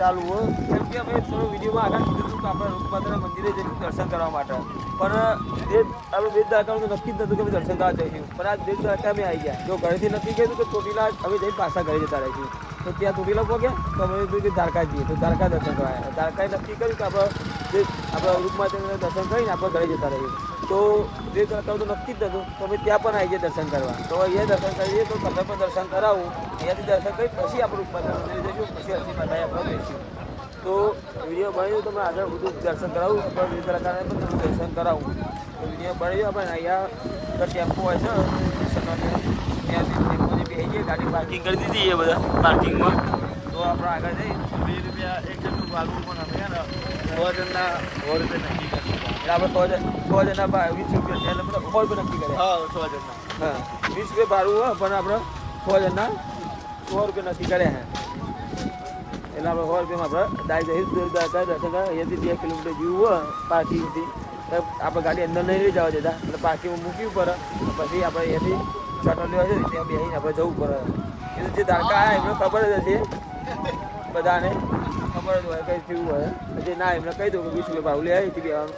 ચાલુ હોય. કેમ કે અમે થોડો વિડીયોમાં આગળ કીધું હતું કે આપણે રૂપમાતાના મંદિરે જઈને દર્શન કરવા માટે. પણ, જે આપણે બે દ્વારકાનું નક્કી જ નતું કે અમે દર્શન કરવા જઈશું. પણ આ બે દ્વારકા અમે આવી ગયા. જો ઘરેથી નક્કી કર્યું કે ચોટીલા અમે જઈને પાછા ઘરે જતા રહીશું. તો ત્યાં ચોટીલા પહોંચ્યા તો અમે કીધું કે દ્વારકા જઈએ. તો દ્વારકા દર્શન કરવા આવ્યા દ્વારકાએ નક્કી કર્યું કે આપણે જે આપણે રૂપમાતાના દર્શન કરીને આપણે ઘરે જતા રહીએ તો જે દ્વારકા તો નક્કી જ નતું તમે ત્યાં પણ આવી જાય દર્શન કરવા. તો અહીંયા દર્શન કરીએ તો તમે પણ દર્શન કરાવો. અહીંયાથી દર્શન કરી પછી આપણે રૂપમાતા મંદિરે જઈશું, પછી અરસી માતાએ આપણે જઈશું. તો વીડિયો બનાવ્યો તમે આગળ બધું દર્શન કરાવું. પણ વિવિધ કલાકારને પણ તમે દર્શન કરાવું. તો વીડિયો બનાવ્યો આપણે અહીંયા ટેમ્પો હોય છે. ત્યાંથી ટેમ્પોની બેસી જઈએ ગાડી પાર્કિંગ કરી દીધી એ બધા પાર્કિંગમાં. તો આપણે આગળ જઈ. બે રૂપિયા એક જણનું ભાડું પણ અમે સો જણના સો રૂપિયા નક્કી કરી એટલે આપણે સો જણ સો જણના વીસ રૂપિયા એટલે બધા સો રૂપિયા નક્કી કરે. હા સો જણના. હા. વીસ રૂપિયા ભાડું હોય પણ આપણે સો જણના સો રૂપિયા નક્કી કર્યા હે એટલે આપણે સો રૂપિયામાં આપણે જઈશું દ્વારકા દર્શન કરવા અહીંયાથી બે કિલોમીટર જેવું હોય પાર્કિંગથી આપણે ગાડી અંદર નહીં લઈ જવા દેતા. એટલે પાર્કિંગમાં મૂકવી પડે પછી આપણે અહીંયાથી શટલ લેવા છે ત્યાં બેસીને આપણે જવું પડે. એટલે જે ધારકા આવ્યા એમને ખબર જ હતી બધાને ખબર જ હોય કઈ થયું હોય. જે ના એમને કહી દઉં કે વીસ રૂપિયા ભાવ લે અહીંથી બેવાનું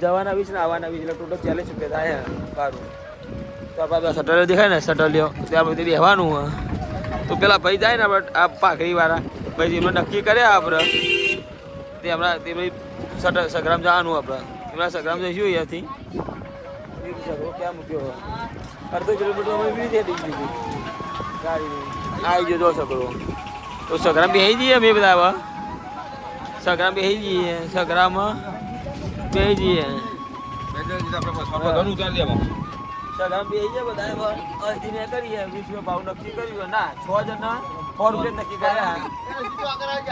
જવાના વીસ ને આવવાના વીસ એટલે ટોટલ ચાલીસ રૂપિયા થાય સારું તો આપણે શટલ દેખાય ને શટલ લ્યો ત્યાં બધી રહેવાનું હોય તો પેલા ભાઈ જાય ને આપણે આ પાઘડી વાળા ભાઈ એમને નક્કી કર્યા આપણે તે હમણાં તે ભાઈ સટ સગ્રામ જવાનું આપણે. એમના સગ્રામ જઈશું અહીંયાથી. ક્યાં મૂક્યો અડધો કિલોમીટર અમે બી થઈ ગયું ગાડી આવી ગયો જો સગડો તો સગ્રામ બેસી જઈએ અમે બધા સગ્રામ બેસી જઈએ સગ્રામ જઈએ બે વીસ ભાવ નક્કી કર્યું ના છ જણા ફોર રૂપિયા નક્કી કર્યા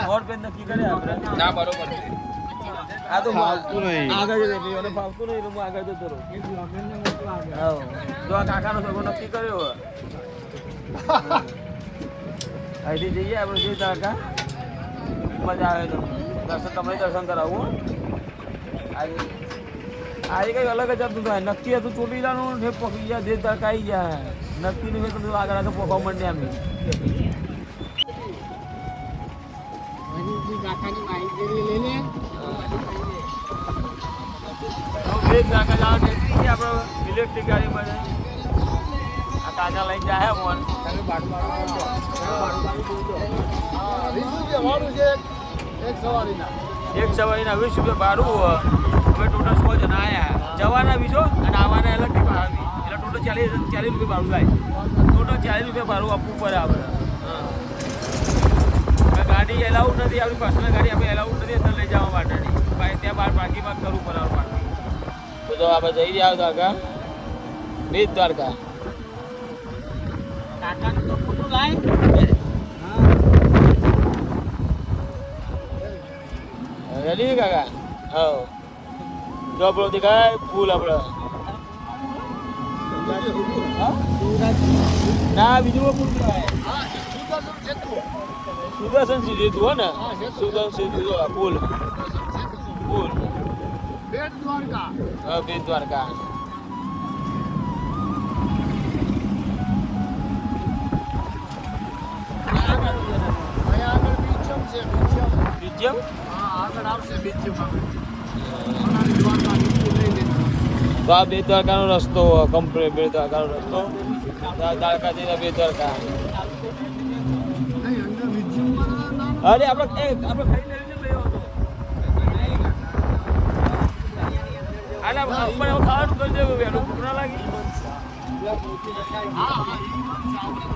ફોર રૂપિયા નક્કી કર્યા આપણે ના બરોબર આ તો ફાવતું નહીં. આગળ જ. ફાવતું નહીં હું આગળ જતો રહું. જો આ કાકાનો સગો નક્કી કર્યો. અહીંથી જઈએ આપણે જોઈએ કાકા મજા આવે તો. દર્શન તમે દર્શન કરાવું આજે આજે અલગ જ હતું નક્કી હતું ચોટીલાનું ને પકડી ગયા જે આવી ગયા નક્કી નહીં તો આગળ આગળ પોખવા માંડ્યા અમે ઇલેક્ટ્રિક ગાડીમાં. આ તાજા લઈને જાય મોન એક સવારીના વીસ રૂપિયા ભાડું. અમે ટોટલ સો જણા આવ્યા જવાના વીસો અને આવવાના અલગથી ભાડા એટલે ટોટલ ચાલીસ ચાલીસ રૂપિયા ભાડું થાય. ટોટલ ચાલીસ રૂપિયા ભાડું આપવું પડે આપણે. ગાડી એલાઉડ નથી, આપણી પર્સનલ ગાડી આપણે એલાઉડ નથી અંદર લઈ જવા માટેની. ભાઈ, ત્યાં બહાર પાર્કિંગમાં કરવું પડે પાર્કિંગ તો આપણે જઈ રહ્યા દ્વારકા બીજ દ્વારકા. કાકાનું તો ખોટું લાય. રેડી કાકા? હા જો આપણો દેખાય, ફૂલ આપણો? ના, બીજું ફૂલ સુદર્શન સીધું હો ને? સુદર્શન જો આ ફૂલ. ફૂલ. બેટ દ્વારકા. બીજમ તો આ બે દ્વારકાનો રસ્તો કમ્પ્લીટ બે દ્વારકાનો રસ્તો. દ્વારકા જઈને બે દ્વારકા. અરે આપણે આપણે આલા આપણે ખાવાનું કરી દેવું વેલું ભૂખ ના લાગી. હા અંદર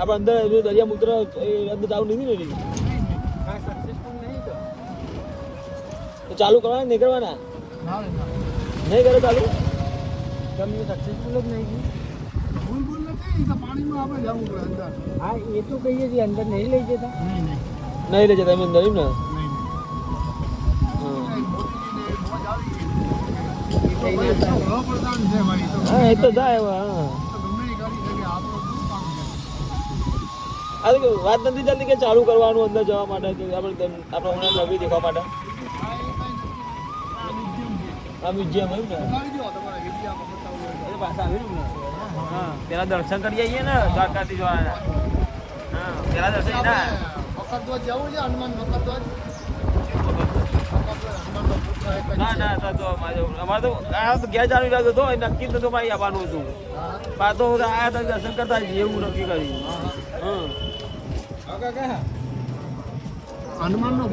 આપણે અંદર હજુ દરિયા મુદ્ર અંદર ચાલુ નથી. ને નહીં તો ચાલુ કરવાના નહીં કરવાના? નહીં કરે ચાલુ? તમને સક્સેસફુલ જ નહીં ગયું હા એ તો કહીએ છીએ અંદર નહીં લઈ જતા નહીં લઈ જતા એમ અંદર એમ ને? નહીં. નહીં હા, એ તો જાય હા. આ તો વાત નથી ચાલતી કે ચાલુ કરવાનું અંદર જવા માટે કે આપણે આપણે હમણાં નવી દેખવા માટે? આ મ્યુઝિયમ એમ ને? તો. પાછા હા. પેલા દર્શન કરી આવીએ ને દ્વારકાથી જવાના. હા પેલા દર્શન ના. વખત જવું છે હનુમાન જ ના. ના તો તો અમારે તો આ તો ઘેર ચાલુ રહ્યો હતો નક્કી નતું મારી આવવાનું હતું. હા. પા તો આયા હતા દર્શન કરતા એવું નક્કી કર્યું. હમ. હનુમાનનો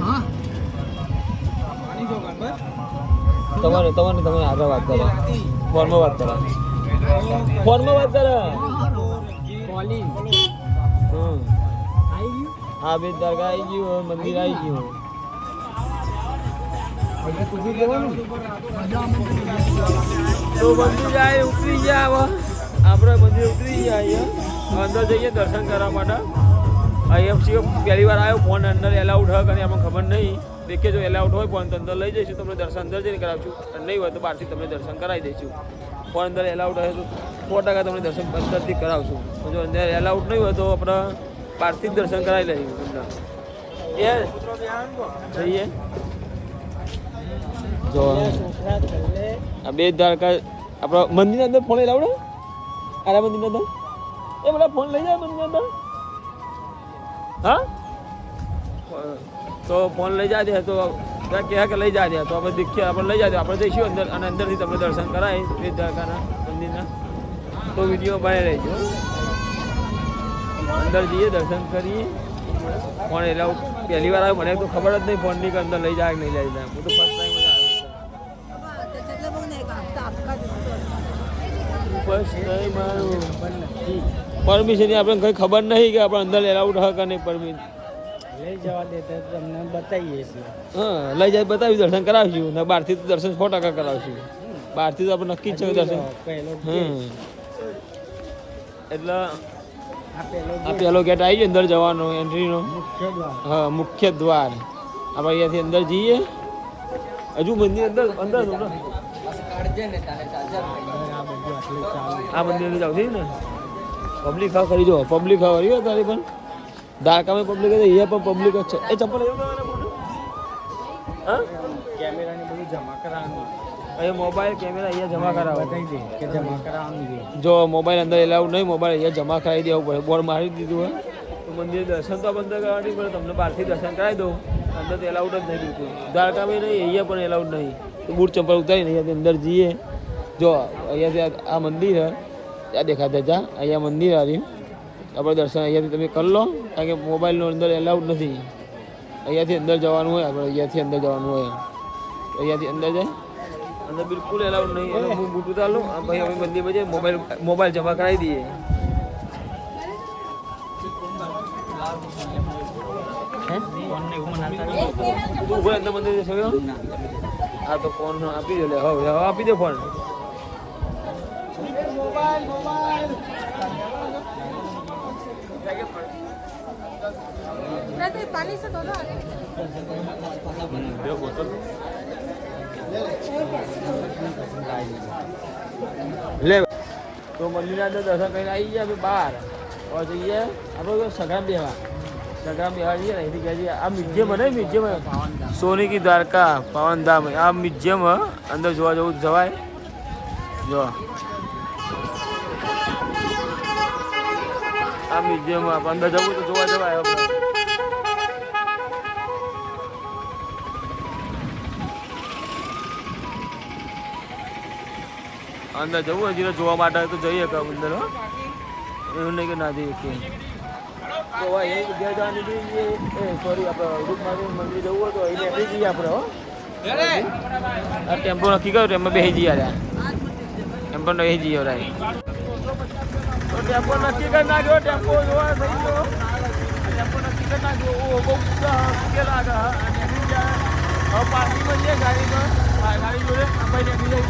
હા. તમારે તમારે તમે આગળ વાત કરો. ફોનમાં વાત કરો. ફોનમાં વાત કરો. હમ. હા બે દરગાહ આવી ગયું મંદિર આવી ગયું. તો મંદિર જાય ઉતરી ગયા આપણે મંદિર ઉતરી ગયા અહીંયા. અંદર જઈએ દર્શન કરવા માટે. પછી પહેલી વાર આવ્યો, ફોન અંદર એલાઉડ હક અને આપણને ખબર નહીં. દેખીએ જો એલાઉડ હોય, ફોન તો અંદર લઈ જઈશું, તમને દર્શન અંદર જઈને કરાવશું. અને નહીં હોય તો બહારથી તમને દર્શન કરાવી દઈશું. ફોન અંદર એલાઉડ હોય તો સો ટકા તમને દર્શન અંદરથી કરાવશું. જો અંદર એલાઉડ નહીં હોય તો આપણે બહારથી જ દર્શન કરાવી લઈશું તમને. એ જઈએ. જો આ બે દ્વારકા, આપણા મંદિરની અંદર ફોન એલાવડે આરા મંદિરની અંદર? એ બધા ફોન લઈ જાય મંદિરની અંદર? હા? તો ફોન લઈ જાજે તો ત્યાં કહે કે લઈ જાજે. તો આપણે દીખ્યા આપણે લઈ જાજો. આપણે જઈશું અંદર અને અંદરથી તમને દર્શન કરાય. એ દ્વારકાના મંદિરના. તો વીડિયો બને રહેજો. અંદર જઈએ દર્શન કરીએ. પણ એટલે પહેલી વાર આવ્યો મને તો ખબર જ નહીં ફોનની કે અંદર લઈ જાય કે નહીં લઈ જાય. હું તો ફર્સ્ટ ટાઈમ ફર્સ્ટ ટાઈમ આવ્યો. પરમિશન આપણે કંઈ ખબર નહીં કે આપણે અંદર એલાઉડ હોય કે નહીં પરમિશન. લઈ જવા દેતા તમને બતાવીએ છીએ. હા લઈ જાય બતાવી દર્શન કરાવશું. ને બહારથી તો દર્શન સો ટકા કરાવશું. બહારથી તો આપણે નક્કી જ છે દર્શન. એટલે આ પેલો ગેટ આવી ગયો અંદર જવાનો એન્ટ્રીનો હા મુખ્ય દ્વાર. આપણે અહીંયાથી અંદર જઈએ. હજુ મંદિર અંદર અંદર આ મંદિર જાવ છે ને પબ્લિક હા કરી જો પબ્લિક હા કરી તારી પણ. દ્વારકામાં પબ્લિક હતી અહીંયા પણ પબ્લિક જ છે. એ ચપ્પલ એવું? હા? કેમેરાને બધું જમા કરાવવાનું. અહીંયા મોબાઈલ કેમેરા અહીંયા જમા કરાવો. દે કે જમા કરાવવાનું જો મોબાઈલ અંદર એલાઉડ નહીં મોબાઈલ અહીંયા જમા કરાવી દેવું પડે. બોર્ડ મારી દીધું હોય તો મંદિર દર્શન તો બંધ કરવાની પડે તમને બહારથી દર્શન કરાવી દઉં. અંદર તો એલાઉડ જ નહીં બિલકુલ. દ્વારકામાં નહીં અહીંયા પણ એલાઉડ નહીં. બૂટ ચંપલ ઉતારીને અહીંયા અંદર જઈએ. જો અહીંયાથી આ- આ મંદિર હે. ત્યાં દેખાતા જા અહીંયા મંદિર આવ્યું આપણે દર્શન અહીંયાથી તમે કરી લો કારણ કે મોબાઈલનો અંદર એલાઉડ નથી. અહીંયાથી અંદર જવાનું હોય આપણે અહીંયાથી અંદર જવાનું હોય. અહીંયાથી અંદર જાય. અંદર બિલકુલ એલાઉડ નહીં. એટલે હું બૂટ ઉતાર લઉં અને અમે મંદિરમાં જઈએ. મોબાઈલ મોબાઈલ જમા કરાવી દઈએ. હે? તું ફોન આપી દો. લે હવે આપી દો ફોન नाही ते पाणीच होतं ना લે તો મંદિરના અંદર દર્શન કરીને આવી ગયા આપણે બહાર હવે જઈએ આપણે સગા બેવા સગા બેવા જઈએ ને અહીંથી ગયા છીએ આ મ્યુઝિયમ ને મ્યુઝિયમ સોની કી દ્વારકા પાવનધામ આ મ્યુઝિયમ હ અંદર જોવા જવું તો જવાય જો આ મ્યુઝિયમ આપણે અંદર જવું તો જોવા જવાય આપણે અંદર જવું હોય જીરો જોવા માટે તો જઈએ કે અંદર એવું નહીં કે ના જઈએ કે. તો જગ્યાએ જવાની એ સોરી આપણે રૂપમાદેવી મંદિર જવું હોય તો અહીં બેસી જઈએ આપણે હો. આ ટેમ્પો નક્કી કર્યો એમાં બેસી જઈએ ટેમ્પો બેસી જઈએ રાય ટેમ્પો નક્કી કરી નાખ્યો. ટેમ્પો જોવા થઈ ગયો. ટેમ્પો નક્કી કરી નાખ્યો. ઓ બહુ કે લાગે ગયા હવે પાર્કિંગમાં જઈએ ગાડીમાં ગાડી જોડે. આપણે નીકળી જઈએ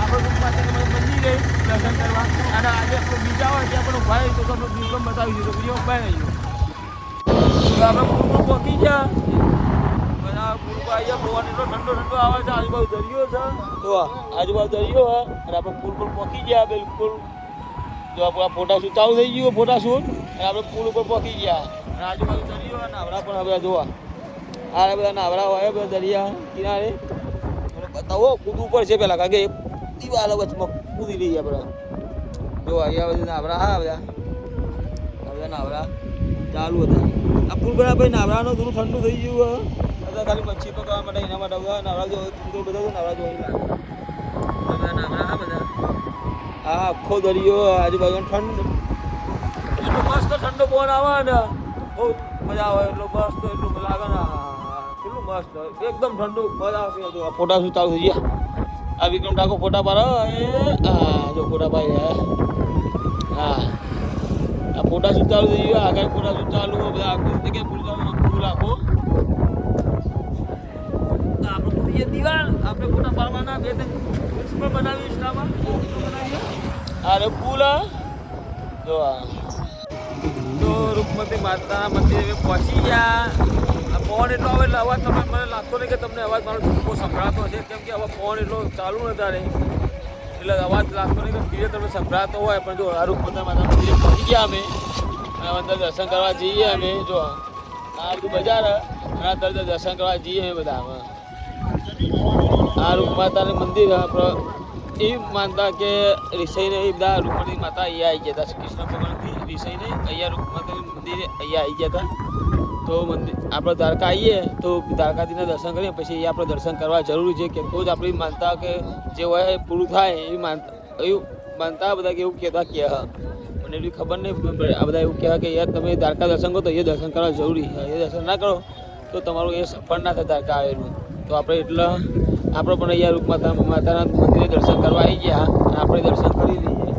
આપણે રૂપમાતાનું મંદિર છે દર્શન કરવા. અને આજે આપણે બીજા હોય ત્યાં પણ રહીશું તો આપણે બીજું બતાવીશું તો બીજું ઊભા રહીશું તો આપણે પૂર પહોંચી ગયા. બધા આવી ગયા પવન એટલો ઠંડો ઠંડો આવે છે. આજુબાજુ દરિયો છે. તો આજુબાજુ દરિયો છે. અને આપણે પુલ પર પહોંચી ગયા. બિલકુલ જો આપણા ફોટાશૂટ ફોટા શૂટ ચાલુ થઈ ગયું ફોટા શૂટ. અને આપણે પુલ ઉપર પહોંચી ગયા. અને આજુબાજુ દરિયો અને નાવડા પણ હવે જોવા. આ બધા નાવડા હોય, બધા દરિયા કિનારે. બતાવો બતાવો ઉપર છે પેલા, કારણ કે દિવાલ વચમાં કૂદી લઈએ આપણે જો, અહીંયા બધા નાવડા હા, બધા. બધા નાવડા ચાલુ હતા. આ પુલ ભાઈ નાવડાનું થોડું ઠંડુ થઈ ગયું બધા ખાલી મચ્છી પકડવા માટે એના માટે બધા નાવડા જો બધા તો નાવડા જોઈ બધા બધા આ આખો દરિયો આજુબાજુ ઠંડ એટલો મસ્ત ઠંડો પવન આવે ને બહુ મજા આવે એટલો મસ્ત એટલું લાગે ને આહાહા. કેટલું મસ્ત એકદમ ઠંડુ મજા આવતી હતું આ ફોટા શું ચાલુ થઈ ગયા આ વિક્રમ ઠાકોર ફોટા પાડો એ હા જો ફોટા પાડી રહ્યા હા આ ફોટા શું ચાલુ થઈ ગયું આગળ ફોટા શું ચાલુ હોય બધા આખું જગ્યાએ ફૂલ કરવાનું ફૂલ આખું આપણે પૂરી દિવાલ આપણે ફોટા પાડવાના બે ત્રણ reels પણ બનાવી ઇન્સ્ટામાં બનાવીએ અરે પુલ. જો તો રૂપમતી મંદિર મંદિરે પહોંચી ગયા. પવન એટલો આવે એટલે અવાજ તમે મને લાગતો નહીં કે તમને અવાજ મારો ટૂંકો સંભળાતો હશે કેમ કે હવે ફોન એટલો ચાલુ રે એટલે અવાજ લાગતો નહીં કે ધીરે તમને સંભળાતો હોય. પણ જો આ રૂપમતી માતા મંદિરે પહોંચી ગયા અમે. અંદર દર્શન કરવા જઈએ અમે. જો આ. બધું બજાર. અને અંદર દર્શન કરવા જઈએ અમે બધા આ રૂપ માતાનું મંદિર એ માનતા કે રિષઈને રહી બધા રૂપમતી માતા અહીંયા આવી ગયા હતા. કૃષ્ણ ભગવાનથી રિષઈને અહીંયા રૂપમાતાનું મંદિરે અહીંયા આવી ગયા હતા. તો મંદિર, આપણે દ્વારકા આવીએ તો દ્વારકાધીના દર્શન કરીએ, પછી અહીંયા આપણે દર્શન કરવા જરૂરી છે કે તો જ આપણી માનતા કે જે હોય એ પૂરું થાય એવી માનતા એવું માનતા બધા કે એવું કહેતા કે મને એટલી ખબર નહીં આ બધા એવું કહેવા કે યાર, તમે દ્વારકા દર્શન કરો તો એ દર્શન કરવા જરૂરી છે. એ દર્શન ના કરો તો તમારું એ સફળ ના થાય દ્વારકા આવેલું. તો આપણે એટલા, આપણે પણ અહીંયા રૂપ માતા માતાના દર્શન કરવા આવી ગયા આપણે દર્શન કરી લઈએ.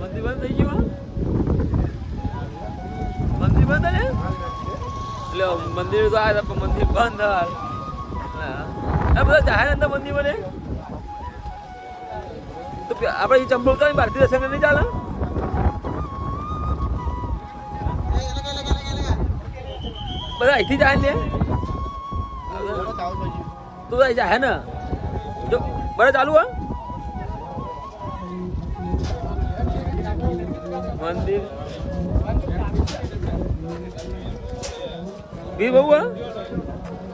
મંદિર બંધ થઈ ગયું મંદિર બંધ ને એટલે મંદિર તો આ પણ મંદિર બંધ હા. આ બધા જાહેર અંદર મંદિર બને? તો આપણે ચંપલ તો ભારતીય દર્શન નહીં ચાલે? બધા અહીંથી જાય ને? તું જાય ને? જો બરાબર ચાલુ, હા? મંદિર. ભી બહુ હા?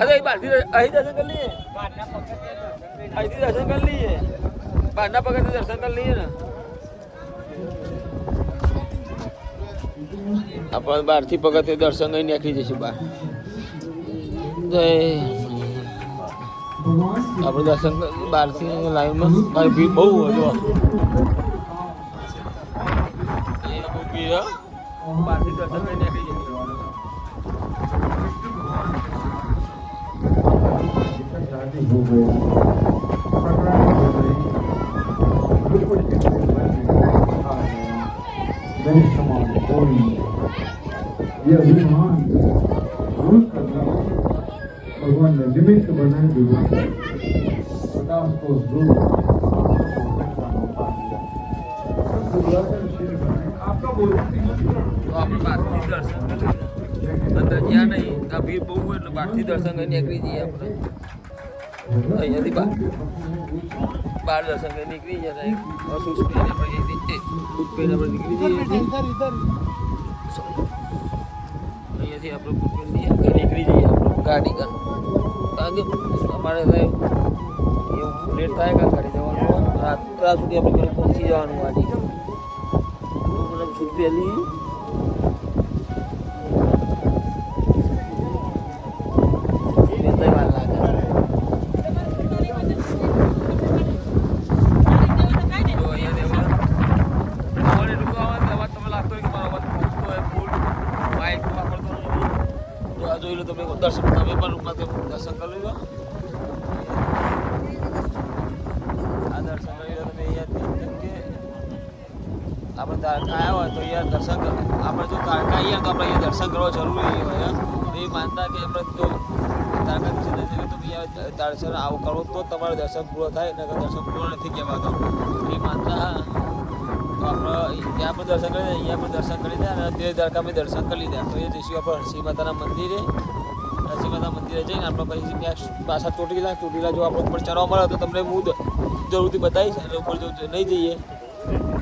અરે બહારથી અહીં દર્શન કરી લઈએ. અહીંથી દર્શન કરી લઈએ. બહારના પગથી દર્શન કરી લઈએ ને. આપણે બહારથી પગથે દર્શન કરી નીકળી જઈશું બહાર જય. આપણે દર્શન બહારથી લાઈનમાં મારી ભીડ બહુ હોય જો બહારથી દર્શન લઈને Yeah, we on. Who's the from the limit to Bernardo. But now suppose Bruno. અંદર જ્યાં નહીં આ ભીડ બહુ હોય એટલે બહારથી દર્શન કરીને નીકળી જઈએ આપણે અહીંયાથી બહાર બહાર દર્શન કરીને નીકળી જઈએ શૂઝ પહેરીને આપણે એ રીતે બૂટ પહેરીને આપણે નીકળી જઈએ અહીંયાથી આપણે બૂટ પહેરીને નીકળી જઈએ ગાડી કર કારણ કે અમારે એવું લેટ થાય કાં ઘરે જવાનું? રાત સુધી આપણે ઘરે પહોંચી જવાનું આજે. મતલબ શૂઝ પહેરી આ જોઈ લો તમે દર્શન તમે પણ રૂમમાં દર્શન કરી લો આ દર્શન કરી લો તમે અહીંયાથી કે આપણે દ્વારકા આવ્યા હોય તો અહીંયા દર્શન આપણે જો દ્વારકા આવીએ તો આપણે અહીંયા દર્શન કરવા જરૂરી હોય એ માનતા કે આપણે જો દ્વારકા દર્શન દર્શન તો અહીંયા દર્શન આવું કરો તો તમારું દર્શન પૂરો થાય, નકર દર્શન પૂરો નથી કહેવાતો. એ માનતા ત્યાં પણ દર્શન કરી દે, અહીંયા પણ દર્શન કરી દે અને દેવ દ્વારકા બી દર્શન કરી લીધા તો એ જઈશું આપણે હરસિંહ માતાના મંદિરે હરસિંહ માતા મંદિરે જઈને આપણે પછી ત્યાં પાછા ચોટીલા ચોટીલા જો આપણે ઉપર ચડવા મળે તો તમને હું જરૂરથી બતાવીશ એટલે ઉપર જો નહીં જઈએ,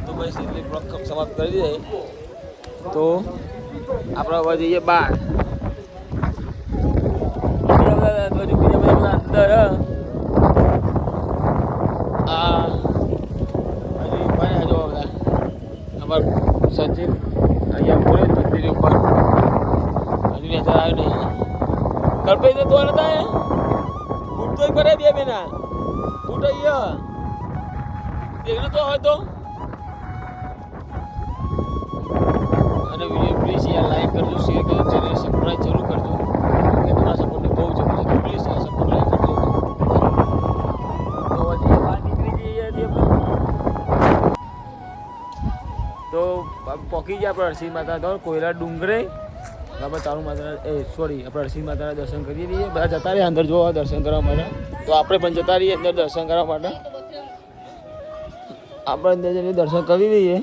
તો પછી એટલી બ્લોગ સમાપ્ત કરી દે. તો આપણે હવે જઈએ બહાર અંદર આ હજી ભાઈ આ જો બધા અમાર સચિન અહીંયા બોલે મંદિર ઉપર હજુ નેચર આવ્યો નહીં કલ્પેશ તો નતા એ ફૂટ તો કરે બે બેના. ફૂટ અહીંયા. દેખનો તો હોય તો. અને વીડિયો પ્લીઝ યાર લાઈક કરજો શેર કરજો ચેનલ સબસ્ક્રાઈબ જરૂર કરજો. કે તમારા સપોર્ટની બહુ જરૂર છે. પ્લીઝ આ સપોર્ટ પોકી ગયા આપણે હરસિંહ માતા તો કોયલા ડુંગરે. આપણે ચાલુ માતા એ સોરી આપણે હરસિંહ માતાના દર્શન કરી દઈએ. બધા જતા રહીએ અંદર જોવા દર્શન કરવા માટે. તો આપણે પણ જતા રહીએ અંદર દર્શન કરવા માટે. આપણે અંદર જઈને દર્શન કરી દઈએ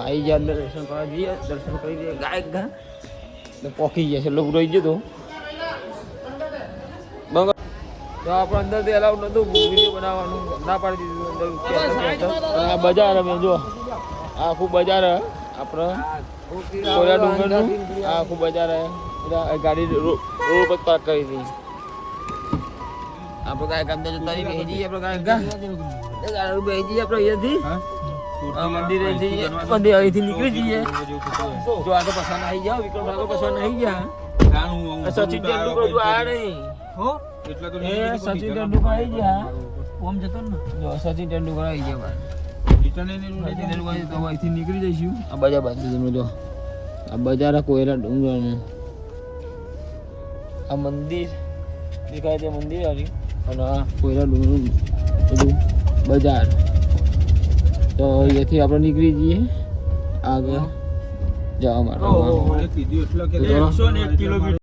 આવી ગયા અંદર દર્શન કરવા જઈએ દર્શન કરી દઈએ ગાયક ગા તો પોકી ગયા છે. લોકો રહી ગયો તો. તો આપણે અંદરથી અલાઉડ નહોતું. વીડિયો બનાવવાનું ના પાડી દીધું અંદર. બજાર અમે જો. આખું બજાર હે આપણે કોયલા ડુંગરનું. આ આખું બજાર હે. ગાડી રો- રોડ પર પાર્ક કરી હતી. આપણે કાંઈ અંદર જતા રહીએ બેસી જઈએ આપણે કાંઈ ગાડી બેસી જઈએ આપણે અહીંયાથી. મંદિરે જઈએ મંદિર અહીંથી નીકળી જઈએ. જો આગળ પસાર આવી જાઓ વિક્રમ આગળ પસાર આવી ગયા. સચિન તેંડુલકર નહીં. સચિન તેંડુલકર આવી ગયા. ઓમ જતો ને. જો સચિન તેંડુલકર આવી ગયા અહીંથી નીકળી જઈશું. આ બજાર બાજુ તમે જો. આ બજાર કોયલા ડુંગરનું આ મંદિર દેખાય તે મંદિર આવી. અને આ ડુંગરનું બધું બજાર. તો અહીંયાથી આપણે નીકળી જઈએ. આગળ જવા માટે. કીધું એટલે કે એકસો ને એક કિલોમીટર.